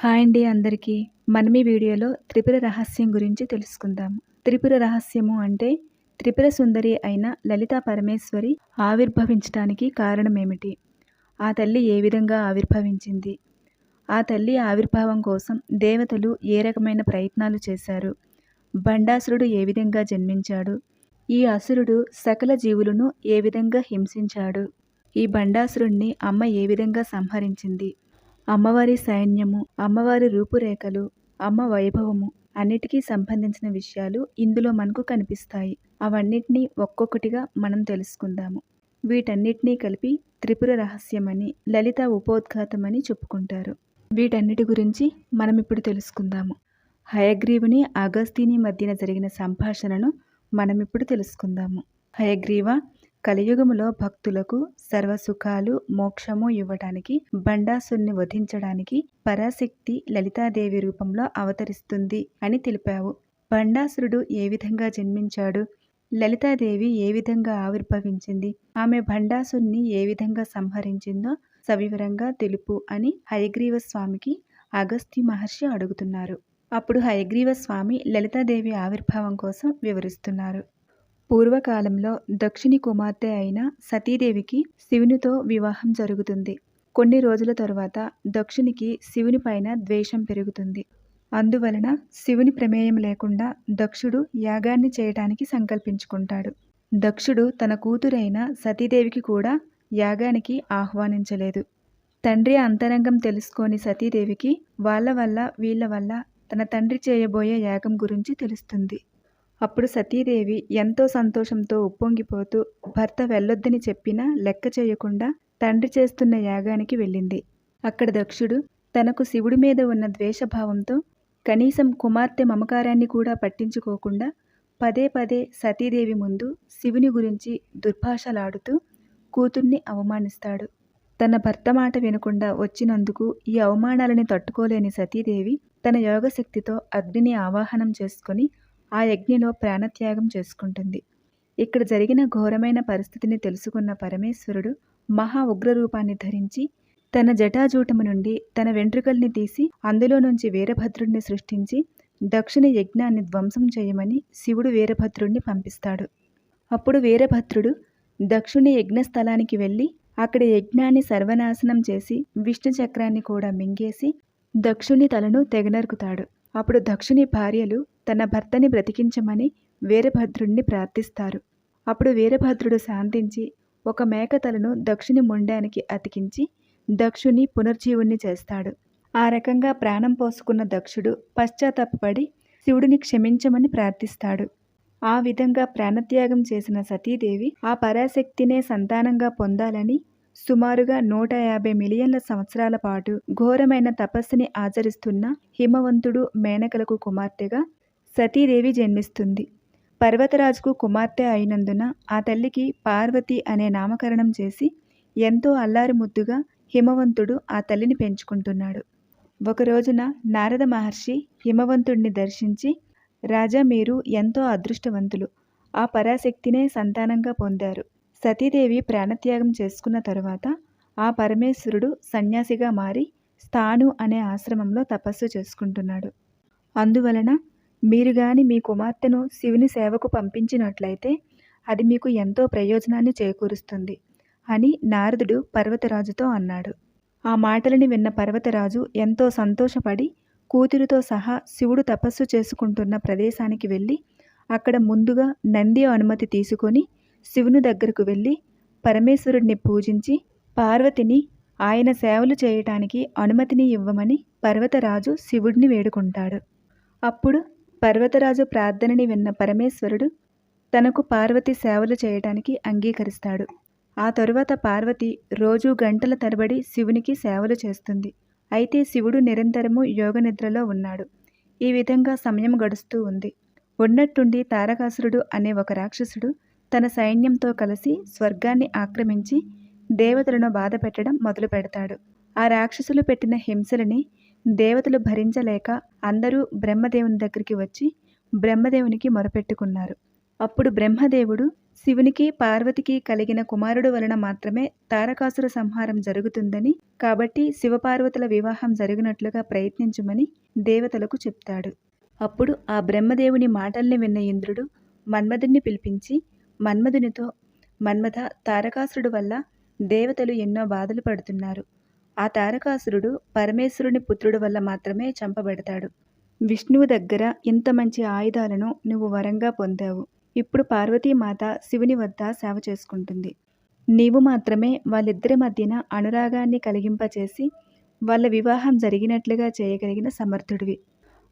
Hi అండి అందరికీ. మనం ఈ వీడియోలో త్రిపుర రహస్యం గురించి తెలుసుకుందాం. త్రిపుర రహస్యము అంటే త్రిపుర సుందరి అయిన లలితా పరమేశ్వరి ఆవిర్భవించడానికి కారణమేమిటి? ఆ తల్లి ఏ విధంగా ఆవిర్భవించింది? ఆ తల్లి ఆవిర్భావం కోసం దేవతలు ఏ రకమైన ప్రయత్నాలు చేశారు? బండాసురుడు ఏ విధంగా జన్మించాడు? ఈ అసురుడు సకల జీవులను ఏ విధంగా హింసించాడు? ఈ బండాసురుణ్ణి అమ్మ ఏ విధంగా సంహరించింది? అమ్మవారి సైన్యము అమ్మవారి రూపురేఖలు అమ్మ వైభవము అన్నిటికీ సంబంధించిన విషయాలు ఇందులో మనకు కనిపిస్తాయి. అవన్నిటినీ ఒక్కొక్కటిగా మనం తెలుసుకుందాము. వీటన్నిటినీ కలిపి త్రిపుర రహస్యమని లలిత ఉపోద్ఘాతమని చెప్పుకుంటారు. వీటన్నిటి గురించి మనం ఇప్పుడు తెలుసుకుందాము. హయగ్రీవుని అగస్తీని మధ్యన జరిగిన సంభాషణను మనం ఇప్పుడు తెలుసుకుందాము. హయగ్రీవ కలియుగములో భక్తులకు సర్వసుఖాలు మోక్షము ఇవ్వడానికి బండాసుని వధించడానికి పరాశక్తి లలితాదేవి రూపంలో అవతరిస్తుంది అని తెలిపావు. బండాసురుడు ఏ విధంగా జన్మించాడు? లలితాదేవి ఏ విధంగా ఆవిర్భవించింది? ఆమె భండాసుని ఏ విధంగా సంహరించిందో సవివరంగా తెలుపు అని హయగ్రీవ స్వామికి అగస్త్య మహర్షి అడుగుతున్నారు. అప్పుడు హయగ్రీవ స్వామి లలితాదేవి ఆవిర్భావం కోసం వివరిస్తున్నారు. పూర్వకాలంలో దక్షిణి కుమార్తె అయిన సతీదేవికి శివునితో వివాహం జరుగుతుంది. కొన్ని రోజుల తరువాత దక్షునికి శివుని పైన ద్వేషం పెరుగుతుంది. అందువలన శివుని ప్రమేయం లేకుండా దక్షుడు యాగాన్ని చేయటానికి సంకల్పించుకుంటాడు. దక్షుడు తన కూతురైన సతీదేవికి కూడా యాగానికి ఆహ్వానించలేదు. తండ్రి అంతరంగం తెలుసుకొని సతీదేవికి వాళ్ళ వల్ల వీళ్ళ వల్ల తన తండ్రి చేయబోయే యాగం గురించి తెలుస్తుంది. అప్పుడు సతీదేవి ఎంతో సంతోషంతో ఉప్పొంగిపోతూ భర్త వెళ్ళొద్దని చెప్పినా లెక్క చేయకుండా తండ్రి చేస్తున్న యాగానికి వెళ్ళింది. అక్కడ దక్షుడు తనకు శివుడి మీద ఉన్న ద్వేషభావంతో కనీసం కుమార్తె మమకారాన్ని కూడా పట్టించుకోకుండా పదే పదే సతీదేవి ముందు శివుని గురించి దుర్భాషలాడుతూ కూతుర్ని అవమానిస్తాడు. తన భర్త మాట వినకుండా వచ్చినందుకు ఈ అవమానాలని తట్టుకోలేని సతీదేవి తన యోగశక్తితో అగ్నిని ఆవాహనం చేసుకొని ఆ యజ్ఞలో ప్రాణత్యాగం చేసుకుంటుంది. ఇక్కడ జరిగిన ఘోరమైన పరిస్థితిని తెలుసుకున్న పరమేశ్వరుడు మహా ఉగ్రరూపాన్ని ధరించి తన జటాజూటము నుండి తన వెంట్రుకల్ని తీసి అందులో నుంచి వీరభద్రుడిని సృష్టించి దక్షిణ యజ్ఞాన్ని ధ్వంసం చేయమని శివుడు వీరభద్రుడిని పంపిస్తాడు. అప్పుడు వీరభద్రుడు దక్షుని యజ్ఞస్థలానికి వెళ్ళి అక్కడ యజ్ఞాన్ని సర్వనాశనం చేసి విష్ణు చక్రాన్ని కూడా మింగేసి దక్షుని తలను తెగనరుకుతాడు. అప్పుడు దక్షుని భార్యలు తన భర్తని బ్రతికించమని వీరభద్రుణ్ణి ప్రార్థిస్తారు. అప్పుడు వీరభద్రుడు శాంతించి ఒక మేకతలను దక్షిణి దక్షుని ముండానికి అతికించి దక్షుని పునర్జీవుణ్ణి చేస్తాడు. ఆ రకంగా ప్రాణం పోసుకున్న దక్షుడు పశ్చాత్తాపడి శివుడిని క్షమించమని ప్రార్థిస్తాడు. ఆ విధంగా ప్రాణత్యాగం చేసిన సతీదేవి ఆ పరాశక్తినే సంతానంగా పొందాలని సుమారుగా నూట యాభై మిలియన్ల సంవత్సరాల పాటు ఘోరమైన తపస్సుని ఆచరిస్తున్న హిమవంతుడు మేనకలకు కుమార్తెగా సతీదేవి జన్మిస్తుంది. పర్వతరాజుకు కుమార్తె అయినందున ఆ తల్లికి పార్వతి అనే నామకరణం చేసి ఎంతో అల్లారి ముద్దుగా హిమవంతుడు ఆ తల్లిని పెంచుకుంటున్నాడు. ఒక రోజున నారద మహర్షి హిమవంతుడిని దర్శించి రాజా మీరు ఎంతో అదృష్టవంతులు. ఆ పరాశక్తినే సంతానంగా పొందారు. సతీదేవి ప్రాణత్యాగం చేసుకున్న తరువాత ఆ పరమేశ్వరుడు సన్యాసిగా మారి స్థాను అనే ఆశ్రమంలో తపస్సు చేసుకుంటున్నాడు. అందువలన మీరు గాని మీ కుమార్తెను శివుని సేవకు పంపించినట్లయితే అది మీకు ఎంతో ప్రయోజనాన్ని చేకూరుస్తుంది అని నారదుడు పర్వతరాజుతో అన్నాడు. ఆ మాటలని విన్న పర్వతరాజు ఎంతో సంతోషపడి కూతురితో సహా శివుడు తపస్సు చేసుకుంటున్న ప్రదేశానికి వెళ్ళి అక్కడ ముందుగా నంది అనుమతి తీసుకొని శివుని దగ్గరకు వెళ్ళి పరమేశ్వరుడిని పూజించి పార్వతిని ఆయన సేవలు చేయటానికి అనుమతిని ఇవ్వమని పర్వతరాజు శివుడిని వేడుకుంటాడు. అప్పుడు పర్వతరాజు ప్రార్థనని విన్న పరమేశ్వరుడు తనకు పార్వతి సేవలు చేయటానికి అంగీకరిస్తాడు. ఆ తరువాత పార్వతి రోజు గంటల తరబడి శివునికి సేవలు చేస్తుంది. అయితే శివుడు నిరంతరము యోగనిద్రలో ఉన్నాడు. ఈ విధంగా సమయం గడుస్తూ ఉంది. ఉన్నట్టుండి తారకాసురుడు అనే ఒక రాక్షసుడు తన సైన్యంతో కలిసి స్వర్గాన్ని ఆక్రమించి దేవతలను బాధ పెట్టడం మొదలు పెడతాడు. ఆ రాక్షసులు పెట్టిన హింసలని దేవతలు భరించలేక అందరూ బ్రహ్మదేవుని దగ్గరికి వచ్చి బ్రహ్మదేవునికి మొరపెట్టుకున్నారు. అప్పుడు బ్రహ్మదేవుడు శివునికి పార్వతికి కలిగిన కుమారుడు వలన మాత్రమే తారకాసుర సంహారం జరుగుతుందని కాబట్టి శివపార్వతుల వివాహం జరిగినట్లుగా ప్రయత్నించమని దేవతలకు చెప్తాడు. అప్పుడు ఆ బ్రహ్మదేవుని మాటల్ని విన్న ఇంద్రుడు మన్మధుణ్ణి పిలిపించి మన్మధునితో మన్మథ తారకాసురుడు వల్ల దేవతలు ఎన్నో బాధలు పడుతున్నారు. ఆ తారకాసురుడు పరమేశ్వరుని పుత్రుడు వల్ల మాత్రమే చంపబడతాడు. విష్ణువు దగ్గర ఇంత మంచి ఆయుధాలను నువ్వు వరంగా పొందావు. ఇప్పుడు పార్వతీమాత శివుని వద్ద సేవ చేసుకుంటుంది. నీవు మాత్రమే వాళ్ళిద్దరి మధ్యన అనురాగాన్ని కలిగింపచేసి వాళ్ళ వివాహం జరిగినట్లుగా చేయగలిగిన సమర్థుడివి.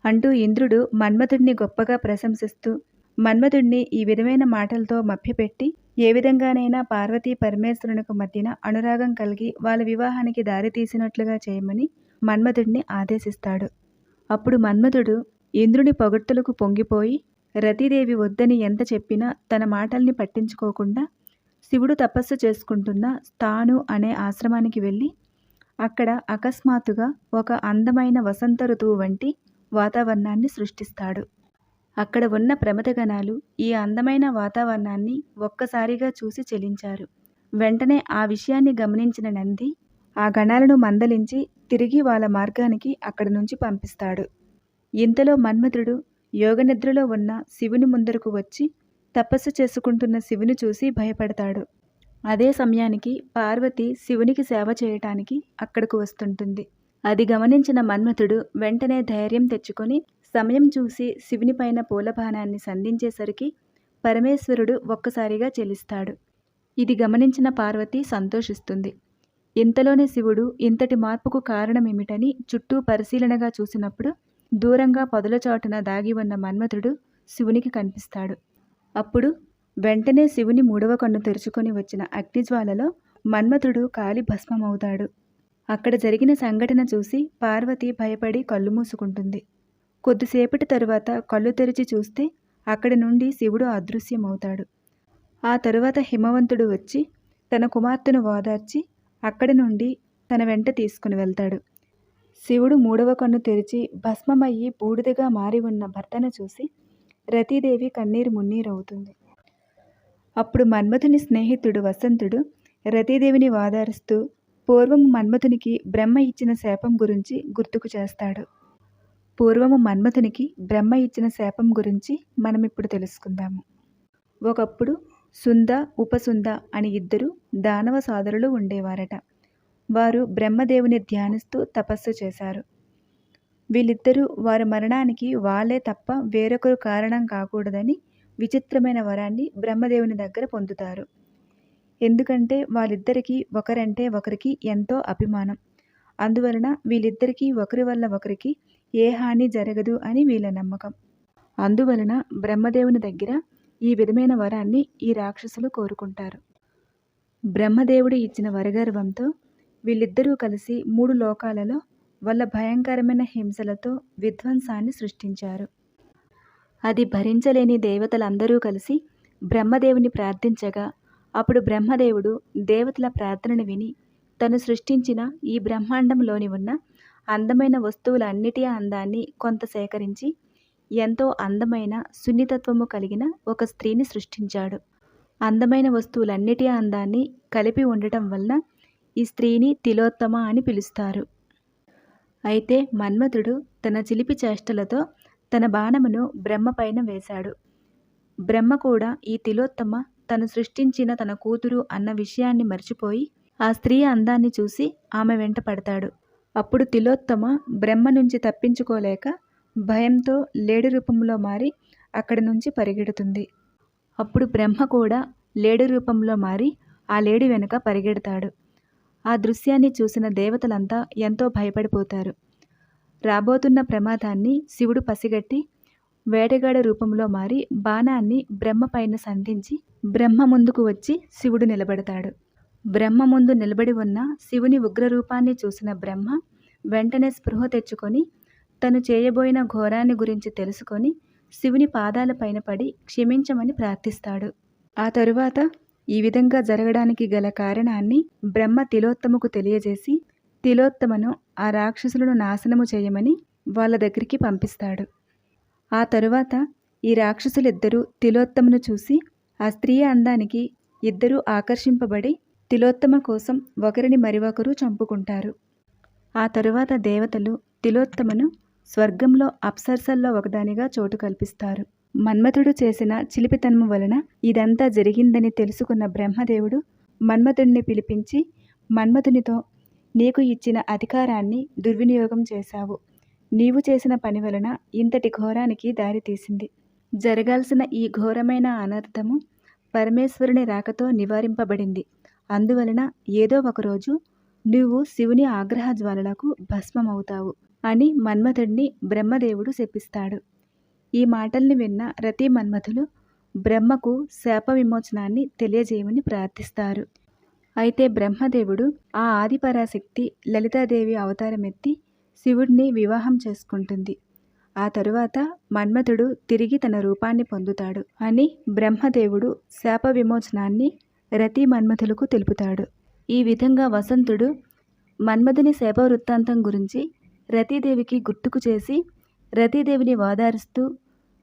అంటూ ఇంద్రుడు మన్మథుడిని గొప్పగా ప్రశంసిస్తూ మన్మధుణ్ణి ఈ విధమైన మాటలతో మభ్యపెట్టి ఏ విధంగానైనా పార్వతీ పరమేశ్వరునికి మధ్యన అనురాగం కలిగి వాళ్ళ వివాహానికి దారి తీసినట్లుగా చేయమని మన్మధుణ్ణి ఆదేశిస్తాడు. అప్పుడు మన్మధుడు ఇంద్రుని పొగడ్తలకు పొంగిపోయి రతిదేవి వద్దని ఎంత చెప్పినా తన మాటల్ని పట్టించుకోకుండా శివుడు తపస్సు చేసుకుంటున్న స్థాను అనే ఆశ్రమానికి వెళ్ళి అక్కడ అకస్మాత్తుగా ఒక అందమైన వసంత ఋతువు వంటి వాతావరణాన్ని సృష్టిస్తాడు. అక్కడ ఉన్న ప్రమదగణాలు ఈ అందమైన వాతావరణాన్ని ఒక్కసారిగా చూసి చెలించారు. వెంటనే ఆ విషయాన్ని గమనించిన నంది ఆ గణాలను మందలించి తిరిగి వాళ్ళ మార్గానికి అక్కడి నుంచి పంపిస్తాడు. ఇంతలో మన్మథుడు యోగనిద్రలో ఉన్న శివుని ముందరకు వచ్చి తపస్సు చేసుకుంటున్న శివుని చూసి భయపడతాడు. అదే సమయానికి పార్వతి శివునికి సేవ చేయటానికి అక్కడకు వస్తుంటుంది. అది గమనించిన మన్మథుడు వెంటనే ధైర్యం తెచ్చుకొని సమయం చూసి శివుని పైన పూలబాణాన్ని సంధించేసరికి పరమేశ్వరుడు ఒక్కసారిగా చెలిస్తాడు. ఇది గమనించిన పార్వతి సంతోషిస్తుంది. ఇంతలోనే శివుడు ఇంతటి మార్పుకు కారణమేమిటని చుట్టూ పరిశీలనగా చూసినప్పుడు దూరంగా పొదల చాటున దాగి ఉన్న మన్మథుడు శివునికి కనిపిస్తాడు. అప్పుడు వెంటనే శివుని మూడవ కన్ను తెరుచుకొని వచ్చిన అగ్నిజ్వాలలో మన్మథుడు కాలి భస్మమవుతాడు. అక్కడ జరిగిన సంఘటన చూసి పార్వతి భయపడి కళ్ళు మూసుకుంటుంది. కొద్దిసేపటి తరువాత కళ్ళు తెరిచి చూస్తే అక్కడి నుండి శివుడు అదృశ్యమవుతాడు. ఆ తరువాత హిమవంతుడు వచ్చి తన కుమార్తెను ఓదార్చి అక్కడి నుండి తన వెంట తీసుకుని వెళ్తాడు. శివుడు మూడవ కన్ను తెరిచి భస్మమయ్యి బూడిదగా మారి ఉన్న భర్తను చూసి రతీదేవి కన్నీరు మున్నీరవుతుంది. అప్పుడు మన్మథుని స్నేహితుడు వసంతుడు రతీదేవిని వాదారుస్తూ పూర్వం మన్మథునికి బ్రహ్మ ఇచ్చిన శాపం గురించి గుర్తుకు చేస్తాడు. పూర్వము మన్మథునికి బ్రహ్మ ఇచ్చిన శాపం గురించి మనం ఇప్పుడు తెలుసుకుందాము. ఒకప్పుడు సుంద ఉపసుంద అని ఇద్దరు దానవ సోదరులు ఉండేవారట. వారు బ్రహ్మదేవుని ధ్యానిస్తూ తపస్సు చేశారు. వీళ్ళిద్దరూ వారి మరణానికి వాళ్ళే తప్ప వేరొకరు కారణం కాకూడదని విచిత్రమైన వరాన్ని బ్రహ్మదేవుని దగ్గర పొందుతారు. ఎందుకంటే వాళ్ళిద్దరికీ ఒకరంటే ఒకరికి ఎంతో అభిమానం. అందువలన వీళ్ళిద్దరికీ ఒకరి వల్ల ఒకరికి ఏ హాని జరగదు అని వీళ్ళ నమ్మకం. అందువలన బ్రహ్మదేవుని దగ్గర ఈ విధమైన వరాన్ని ఈ రాక్షసులు కోరుకుంటారు. బ్రహ్మదేవుడు ఇచ్చిన వరగర్వంతో వీళ్ళిద్దరూ కలిసి మూడు లోకాలలో వాళ్ళ భయంకరమైన హింసలతో విధ్వంసాన్ని సృష్టించారు. అది భరించలేని దేవతలందరూ కలిసి బ్రహ్మదేవుని ప్రార్థించగా అప్పుడు బ్రహ్మదేవుడు దేవతల ప్రార్థనను విని తను సృష్టించిన ఈ బ్రహ్మాండంలోని ఉన్న అందమైన వస్తువులన్నిటి అందాన్ని కొంత సేకరించి ఎంతో అందమైన సున్నితత్వము కలిగిన ఒక స్త్రీని సృష్టించాడు. అందమైన వస్తువులన్నిటి అందాన్ని కలిపి ఉండటం వలన ఈ స్త్రీని తిలోత్తమ అని పిలుస్తారు. అయితే మన్మథుడు తన చిలిపి చేష్టలతో తన బాణమును బ్రహ్మ పైన వేశాడు. బ్రహ్మ కూడా ఈ తిలోత్తమ తను సృష్టించిన తన కూతురు అన్న విషయాన్ని మర్చిపోయి ఆ స్త్రీ అందాన్ని చూసి ఆమె వెంట పడతాడు. అప్పుడు తిలోత్తమ బ్రహ్మ నుంచి తప్పించుకోలేక భయంతో లేడి రూపంలో మారి అక్కడి నుంచి పరిగెడుతుంది. అప్పుడు బ్రహ్మ కూడా లేడి రూపంలో మారి ఆ లేడి వెనుక పరిగెడతాడు. ఆ దృశ్యాన్ని చూసిన దేవతలంతా ఎంతో భయపడిపోతారు. రాబోతున్న ప్రమాదాన్ని శివుడు పసిగట్టి వేటగాడ రూపంలో మారి బాణాన్ని బ్రహ్మ పైన సంధించి బ్రహ్మ ముందుకు వచ్చి శివుడు నిలబడతాడు. బ్రహ్మ ముందు నిలబడి ఉన్న శివుని ఉగ్రరూపాన్ని చూసిన బ్రహ్మ వెంటనే స్పృహ తెచ్చుకొని తను చేయబోయిన ఘోరాన్ని గురించి తెలుసుకొని శివుని పాదాల పైన పడి క్షమించమని ప్రార్థిస్తాడు. ఆ తరువాత ఈ విధంగా జరగడానికి గల కారణాన్ని బ్రహ్మ తిలోత్తముకు తెలియజేసి తిలోత్తమను ఆ రాక్షసులను నాశనము చేయమని వాళ్ళ దగ్గరికి పంపిస్తాడు. ఆ తరువాత ఈ రాక్షసులిద్దరూ తిలోత్తమును చూసి ఆ స్త్రీ అందానికి ఇద్దరూ ఆకర్షింపబడి తిలోత్తమ కోసం ఒకరిని మరి ఒకరు చంపుకుంటారు. ఆ తరువాత దేవతలు తిలోత్తమను స్వర్గంలో అప్సర్సల్లో ఒకదానిగా చోటు కల్పిస్తారు. మన్మథుడు చేసిన చిలిపితనము వలన ఇదంతా జరిగిందని తెలుసుకున్న బ్రహ్మదేవుడు మన్మథుడిని పిలిపించి మన్మథునితో నీకు ఇచ్చిన అధికారాన్ని దుర్వినియోగం చేశావు. నీవు చేసిన పని వలన ఇంతటి ఘోరానికి దారితీసింది జరగాల్సిన ఈ ఘోరమైన అనర్థము పరమేశ్వరుని రాకతో నివారింపబడింది. అందువలన ఏదో ఒకరోజు నువ్వు శివుని ఆగ్రహ జ్వాలలకు భస్మమవుతావు అని మన్మథుడిని బ్రహ్మదేవుడు శపిస్తాడు. ఈ మాటల్ని విన్న రతి మన్మథులు బ్రహ్మకు శాప విమోచనాన్ని తెలియజేయమని ప్రార్థిస్తారు. అయితే బ్రహ్మదేవుడు ఆ ఆదిపరాశక్తి లలితాదేవి అవతారమెత్తి శివుడిని వివాహం చేసుకుంటుంది. ఆ తరువాత మన్మథుడు తిరిగి తన రూపాన్ని పొందుతాడు అని బ్రహ్మదేవుడు శాప విమోచనాన్ని రతి మన్మథులకు తెలుపుతాడు. ఈ విధంగా వసంతుడు మన్మథుని శాప వృత్తాంతం గురించి రతీదేవికి గుర్తుకు చేసి రతీదేవిని ఓదారుస్తూ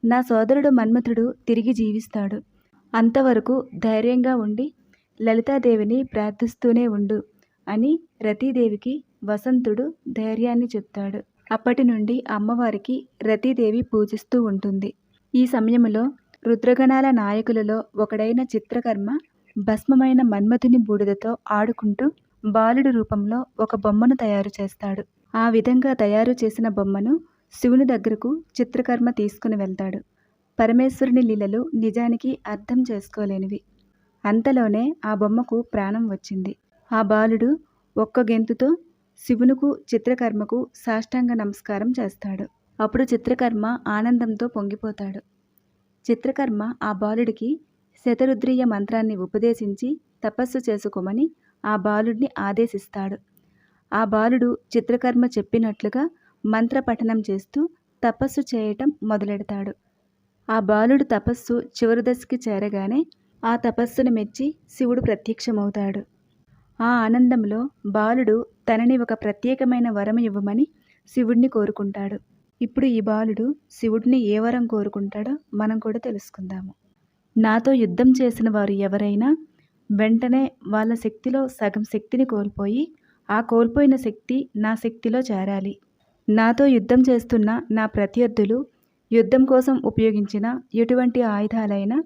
నా సోదరుడు మన్మథుడు తిరిగి జీవిస్తాడు. అంతవరకు ధైర్యంగా ఉండి లలితాదేవిని ప్రార్థిస్తూనే ఉండు అని రతీదేవికి వసంతుడు ధైర్యాన్ని చెప్తాడు. అప్పటి నుండి అమ్మవారికి రతీదేవి పూజిస్తూ ఉంటుంది. ఈ సమయంలో రుద్రగణాల నాయకులలో ఒకడైన చిత్రకర్మ భస్మమైన మన్మథుని బూడిదతో ఆడుకుంటూ బాలుడి రూపంలో ఒక బొమ్మను తయారు చేస్తాడు. ఆ విధంగా తయారు చేసిన బొమ్మను శివుని దగ్గరకు చిత్రకర్మ తీసుకుని వెళ్తాడు. పరమేశ్వరుని లీలలు నిజానికి అర్థం చేసుకోలేనివి. అంతలోనే ఆ బొమ్మకు ప్రాణం వచ్చింది. ఆ బాలుడు ఒక్క గెంతుతో శివునుకు చిత్రకర్మకు సాష్టాంగ నమస్కారం చేస్తాడు. అప్పుడు చిత్రకర్మ ఆనందంతో పొంగిపోతాడు. చిత్రకర్మ ఆ బాలుడికి శతరుద్రీయ మంత్రాన్ని ఉపదేశించి తపస్సు చేసుకోమని ఆ బాలుడిని ఆదేశిస్తాడు. ఆ బాలుడు చిత్రకర్మ చెప్పినట్లుగా మంత్రపఠనం చేస్తూ తపస్సు చేయటం మొదలెడతాడు. ఆ బాలుడు తపస్సు చివరి దశకి చేరగానే ఆ తపస్సును మెచ్చి శివుడు ప్రత్యక్షమవుతాడు. ఆ ఆనందంలో బాలుడు తనని ఒక ప్రత్యేకమైన వరం ఇవ్వమని శివుడిని కోరుకుంటాడు. ఇప్పుడు ఈ బాలుడు శివుడిని ఏ వరం కోరుకుంటాడో మనం కూడా తెలుసుకుందాము. నాతో యుద్ధం చేసిన వారు ఎవరైనా వెంటనే వాళ్ళ శక్తిలో సగం శక్తిని కోల్పోయి ఆ కోల్పోయిన శక్తి నా శక్తిలో చేరాలి. నాతో యుద్ధం చేస్తున్న నా ప్రత్యర్థులు యుద్ధం కోసం ఉపయోగించిన ఎటువంటి ఆయుధాలైనా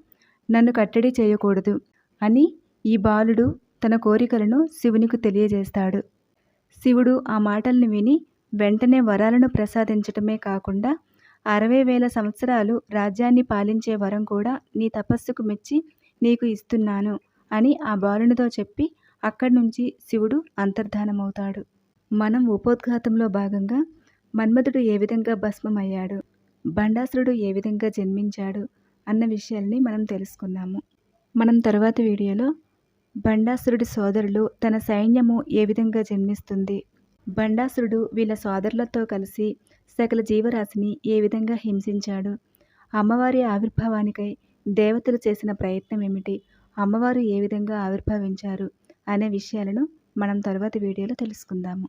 నన్ను కట్టడి చేయకూడదు అని ఈ బాలుడు తన కోరికలను శివునికి తెలియజేస్తాడు. శివుడు ఆ మాటల్ని విని వెంటనే వరాలను ప్రసాదించటమే కాకుండా అరవై వేల సంవత్సరాలు రాజ్యాన్ని పాలించే వరం కూడా నీ తపస్సుకు మెచ్చి నీకు ఇస్తున్నాను అని ఆ బాలునితో చెప్పి అక్కడి నుంచి శివుడు అంతర్ధానమవుతాడు. మనం ఉపోద్ఘాతంలో భాగంగా మన్మధుడు ఏ విధంగా భస్మమయ్యాడు? బండాసురుడు ఏ విధంగా జన్మించాడు? అన్న విషయాల్ని మనం తెలుసుకున్నాము మనం తరువాతి వీడియోలో బండాసురుడి సోదరులు తన సైన్యము ఏ విధంగా జన్మిస్తుంది? బండాసురుడు వీళ్ళ సోదరులతో కలిసి సకల జీవరాశిని ఏ విధంగా హింసించాడు? అమ్మవారి ఆవిర్భావానికై దేవతలు చేసిన ప్రయత్నం ఏమిటి? అమ్మవారు ఏ విధంగా ఆవిర్భవించారు? అనే విషయాలను మనం తర్వాత వీడియోలో తెలుసుకుందాము.